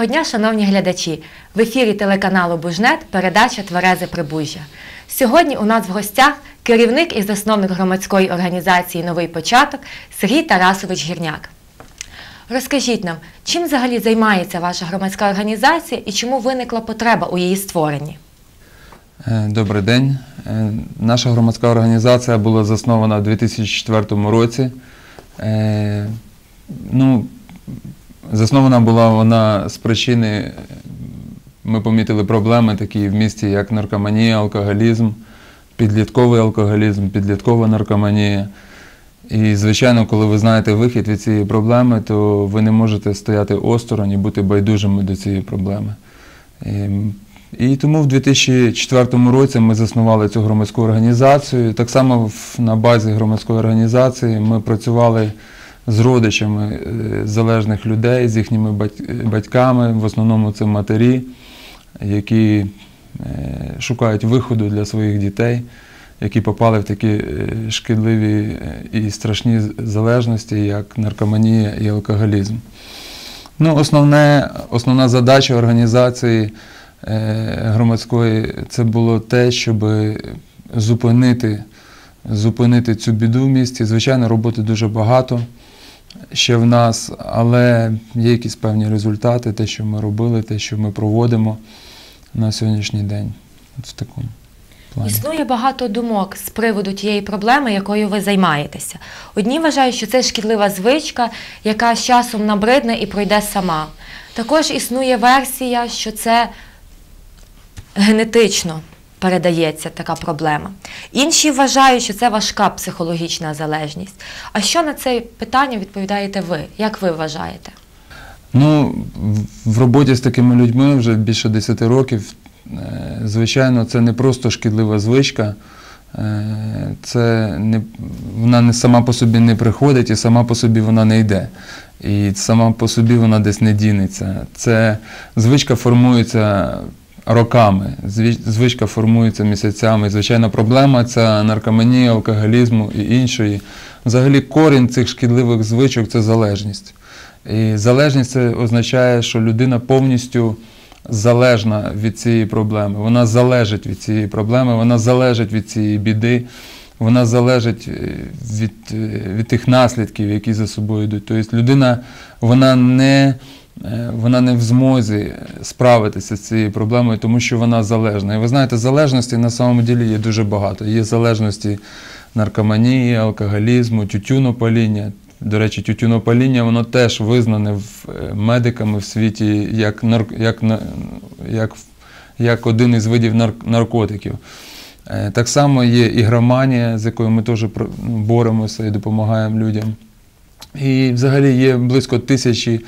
Доброго дня, шановні глядачі! В ефірі телеканалу Бужнет передача Тверезе Прибужжя. Сьогодні у нас в гостях керівник і засновник громадської організації Новий початок Сергій Тарасович Гірняк. Розкажіть нам, чим взагалі займається ваша громадська організація і чому виникла потреба у її створенні? Е, Добрий день. Е, Наша громадська організація була заснована у 2004 році. Е, Ну, заснована була вона з причини, ми помітили проблеми такі в місті, як наркоманія, алкоголізм, підлітковий алкоголізм, підліткова наркоманія. І, звичайно, коли ви знаєте вихід від цієї проблеми, то ви не можете стояти осторонь і бути байдужими до цієї проблеми. Ем, І тому в 2004 році ми заснували цю громадську організацію. Так само на базі громадської організації ми працювали з родичами е, залежних людей, з їхніми батьками, в основному це матері, які е, шукають виходу для своїх дітей, які попали в такі е, шкідливі і страшні залежності, як наркоманія і алкоголізм. Ну, основне, основна задача організації громадської це було те, щоб зупинити, зупинити цю біду в місті. Звичайно, роботи дуже багато ще в нас, але є якісь певні результати, те, що ми робили, те, що ми проводимо на сьогоднішній день. В такому плані. Існує багато думок з приводу тієї проблеми, якою ви займаєтеся. Одні вважають, що це шкідлива звичка, яка з часом набридне і пройде сама. Також існує версія, що це генетично передається така проблема. Інші вважають, що це важка психологічна залежність. А що на це питання відповідаєте ви? Як ви вважаєте? Ну, в- роботі з такими людьми вже більше 10 років, е, звичайно, це не просто шкідлива звичка. е, Це не, вона не сама по собі не приходить і сама по собі вона не йде. І сама по собі вона десь не дінеться. Це звичка формується роками, звичка формується місяцями. Звичайно, проблема це наркоманія, алкоголізму і іншої. Взагалі, корінь цих шкідливих звичок це залежність. І залежність це означає, що людина повністю залежна від цієї проблеми. Вона залежить від цієї проблеми, вона залежить від цієї біди, вона залежить е, від, е, від тих наслідків, які за собою йдуть. Тобто людина вона не, вона не в змозі справитися з цією проблемою, тому що вона залежна. І ви знаєте, залежності на самому ділі є дуже багато. Є залежності наркоманії, алкоголізму, тютюнопаління. До речі, тютюнопаління воно теж визнане е, медиками в світі як, нар, як, як, як один із видів нар, наркотиків. Е, Так само є ігроманія, з якою ми теж боремося і допомагаємо людям. І взагалі є близько тисячі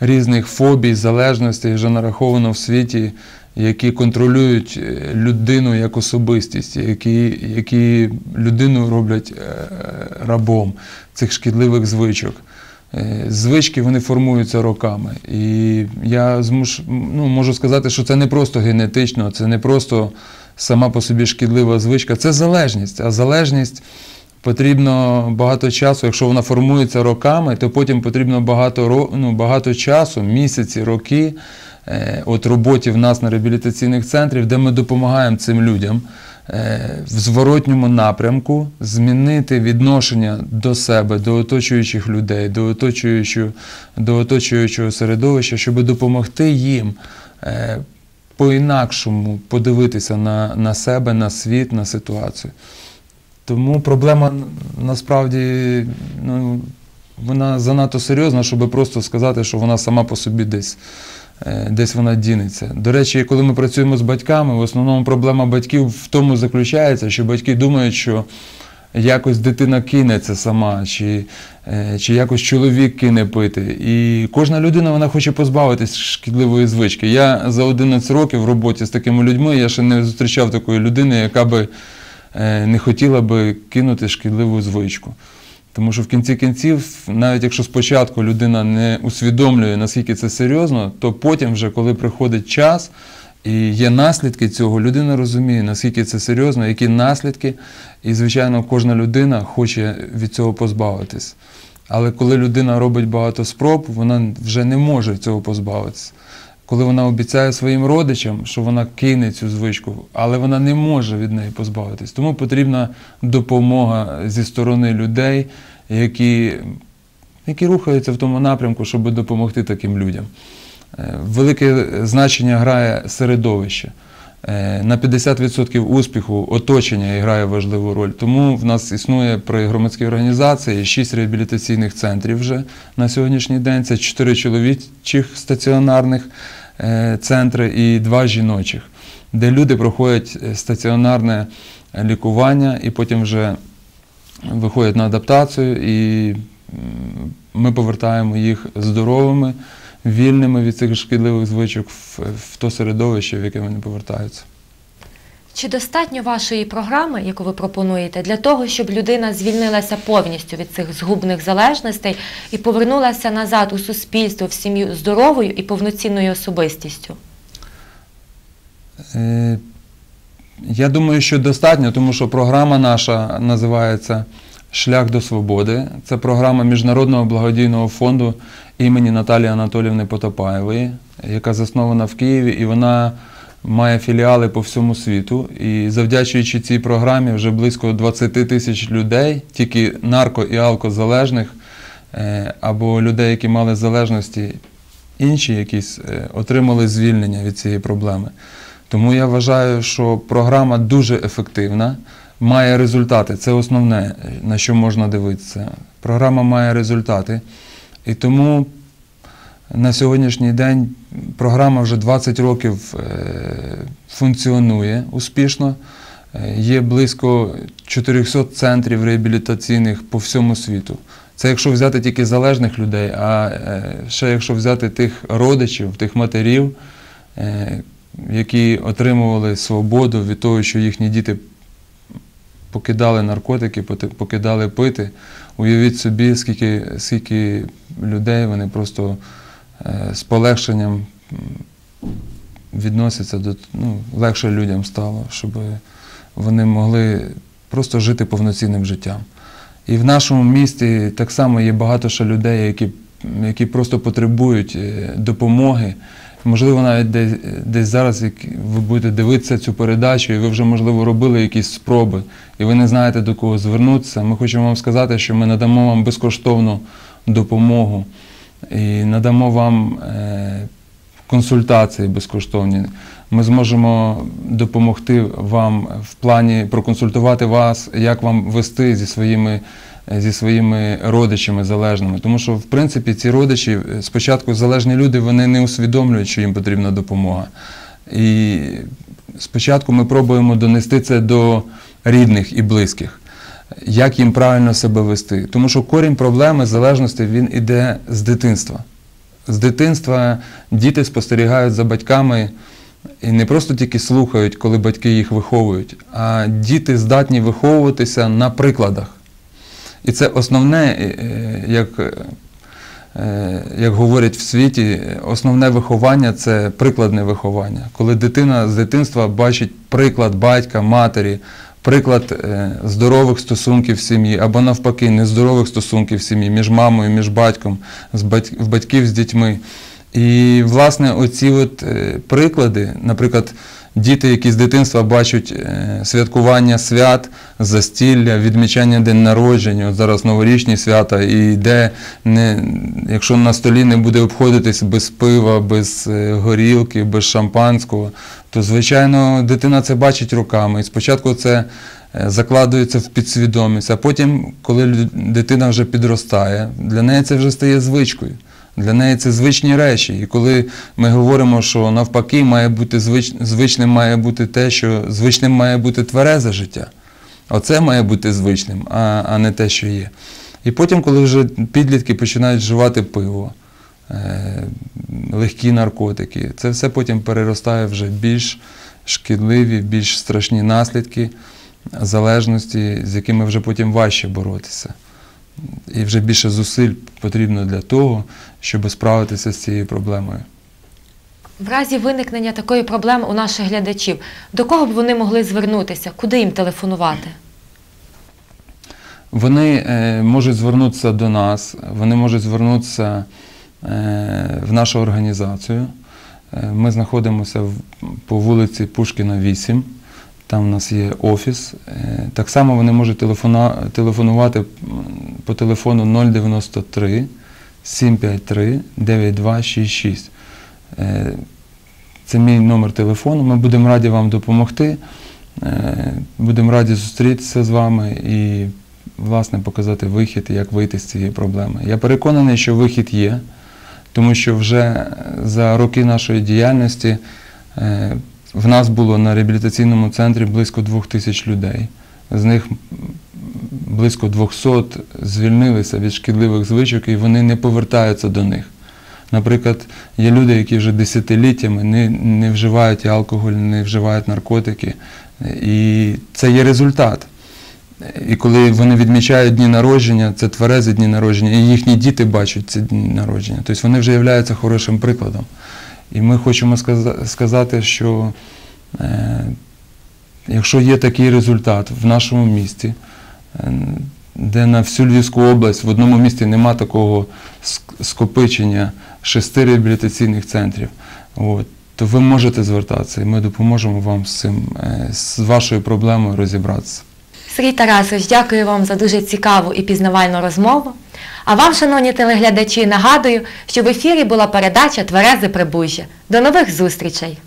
різних фобій, залежностей вже нараховано в світі, які контролюють е, людину як особистість, які, які людину роблять е, рабом цих шкідливих звичок. Е, Звички вони формуються роками. І я змуш, ну, можу сказати, що це не просто генетично, це не просто сама по собі шкідлива звичка, це залежність. А залежність потрібно багато часу. Якщо вона формується роками, то потім потрібно багато, ну, багато часу, місяці, роки. е, От роботі в нас на реабілітаційних центрах, де ми допомагаємо цим людям е, в зворотньому напрямку змінити відношення до себе, до оточуючих людей, до оточуючого, до оточуючого середовища, щоб допомогти їм е, по-інакшому подивитися на, на себе, на світ, на ситуацію. Тому проблема насправді ну, вона занадто серйозна, щоб просто сказати, що вона сама по собі десь, е, десь вона дінеться. До речі, коли ми працюємо з батьками, в основному проблема батьків в тому заключається, що батьки думають, що якось дитина кинеться сама, чи, е, чи якось чоловік кине пити. І кожна людина вона хоче позбавитись шкідливої звички. Я за 11 років в роботі з такими людьми я ще не зустрічав такої людини, яка би не хотіла би кинути шкідливу звичку. Тому що в кінці кінців, навіть якщо спочатку людина не усвідомлює, наскільки це серйозно, то потім, вже коли приходить час і є наслідки цього, людина розуміє, наскільки це серйозно, які наслідки, і, звичайно, кожна людина хоче від цього позбавитись. Але коли людина робить багато спроб, вона вже не може цього позбавитися. Коли вона обіцяє своїм родичам, що вона кине цю звичку, але вона не може від неї позбавитись. Тому потрібна допомога зі сторони людей, які, які рухаються в тому напрямку, щоб допомогти таким людям. Е, Велике значення грає середовище. Е, На 50% успіху оточення грає важливу роль. Тому в нас існує при громадській організації 6 реабілітаційних центрів вже на сьогоднішній день. Це 4 чоловічих стаціонарних центри і два жіночих, де люди проходять е, стаціонарне лікування і потім вже виходять на адаптацію, і ми повертаємо їх здоровими, вільними від цих шкідливих звичок в то середовище, в яке вони повертаються. Чи достатньо вашої програми, яку ви пропонуєте, для того, щоб людина звільнилася повністю від цих згубних залежностей і повернулася назад у суспільство, в сім'ю здоровою і повноцінною особистістю? Е, Я думаю, що достатньо, тому що програма наша називається Шлях до свободи. Це програма Міжнародного благодійного фонду імені Наталії Анатоліївни Потопаєвої, яка заснована в Києві, і вона має філіали по всьому світу. І завдячуючи цій програмі, вже близько 20 тисяч людей, тільки нарко- і алкозалежних, е, або людей, які мали залежності, інші якісь, е, отримали звільнення від цієї проблеми. Тому я вважаю, що програма дуже ефективна, має результати. Це основне, на що можна дивитися. Програма має результати. І тому на сьогоднішній день програма вже 20 років е, функціонує успішно. Е, Є близько 400 центрів реабілітаційних по всьому світу. Це якщо взяти тільки залежних людей, а е, ще якщо взяти тих родичів, тих матерів, які отримували свободу від того, що їхні діти покидали наркотики, покидали пити. Уявіть собі, скільки, скільки людей вони просто з полегшенням відносяться до ну, легше людям стало, щоб вони могли просто жити повноцінним життям. І в нашому місті так само є багато ще людей, які, які просто потребують е, допомоги. Можливо, навіть десь, десь зараз як ви будете дивитися цю передачу, і ви вже, можливо, робили якісь спроби, і ви не знаєте до кого звернутися. Ми хочемо вам сказати, що ми надамо вам безкоштовну допомогу і надамо вам е, консультації безкоштовні. Ми зможемо допомогти вам в плані проконсультувати вас, як вам вести зі своїми, зі своїми родичами залежними. Тому що, в принципі, ці родичі е, спочатку залежні люди вони не усвідомлюють, що їм потрібна допомога. І спочатку ми пробуємо донести це до рідних і близьких. Як їм правильно себе вести? Тому що корінь проблеми залежності він іде з дитинства. З дитинства діти спостерігають за батьками і не просто тільки слухають, коли батьки їх виховують, а діти здатні виховуватися на прикладах. І це основне, е, е, як, е, як говорять в світі, основне виховання це прикладне виховання. Коли дитина з дитинства бачить приклад батька, матері, приклад е, здорових стосунків в сім'ї, або навпаки, нездорових стосунків в сім'ї між мамою, між батьком, з бать- батьків з дітьми. І, власне, оці от е, приклади, наприклад, діти, які з дитинства бачать е, святкування свят, застілля, відмічання день народження, от зараз новорічні свята, і де не, якщо на столі не буде обходитись без пива, без е, горілки, без шампанського, то звичайно дитина це бачить руками. І спочатку це е, закладується в підсвідомість, а потім, коли дитина вже підростає, для неї це вже стає звичкою. Для неї це звичні речі. І коли ми говоримо, що навпаки має бути звич, звичним має бути те, що звичним має бути тверезе життя. Оце має бути звичним, а, а не те, що є. І потім, коли вже підлітки починають вживати пиво, е, легкі наркотики, це все потім переростає вже більш шкідливі, більш страшні наслідки залежності, з якими вже потім важче боротися. І вже більше зусиль потрібно для того, щоб справитися з цією проблемою. В разі виникнення такої проблеми у наших глядачів, до кого б вони могли звернутися, куди їм телефонувати? Вони е, можуть звернутися до нас, вони можуть звернутися е, в нашу організацію. Е, Ми знаходимося в- по вулиці Пушкіна 8. Там у нас є офіс. Е, Так само вони можуть телефонувати по телефону 093 753 9266. Е, Це мій номер телефону. Ми будемо раді вам допомогти. Е, Будемо раді зустрітися з вами і, власне, показати вихід, як вийти з цієї проблеми. Я переконаний, що вихід є, тому що вже за роки нашої діяльності е, в нас було на реабілітаційному центрі близько двох тисяч людей. З них близько 200 звільнилися від шкідливих звичок і вони не повертаються до них. Наприклад, є люди, які вже десятиліттями не, не вживають алкоголь, не вживають наркотики. І це є результат. І коли вони відмічають дні народження, це тверезі дні народження, і їхні діти бачать ці дні народження. Тобто вони вже являються хорошим прикладом. І ми хочемо сказати, що е, якщо є такий результат в нашому місті, е, де на всю Львівську область в одному місті нема такого скопичення шести реабілітаційних центрів, то ви можете звертатися, і ми допоможемо вам з цим, е, з вашою проблемою розібратися. Сергій Тарасович, дякую вам за дуже цікаву і пізнавальну розмову. А вам, шановні телеглядачі, нагадую, що в ефірі була передача Тверези Прибужжя. До нових зустрічей!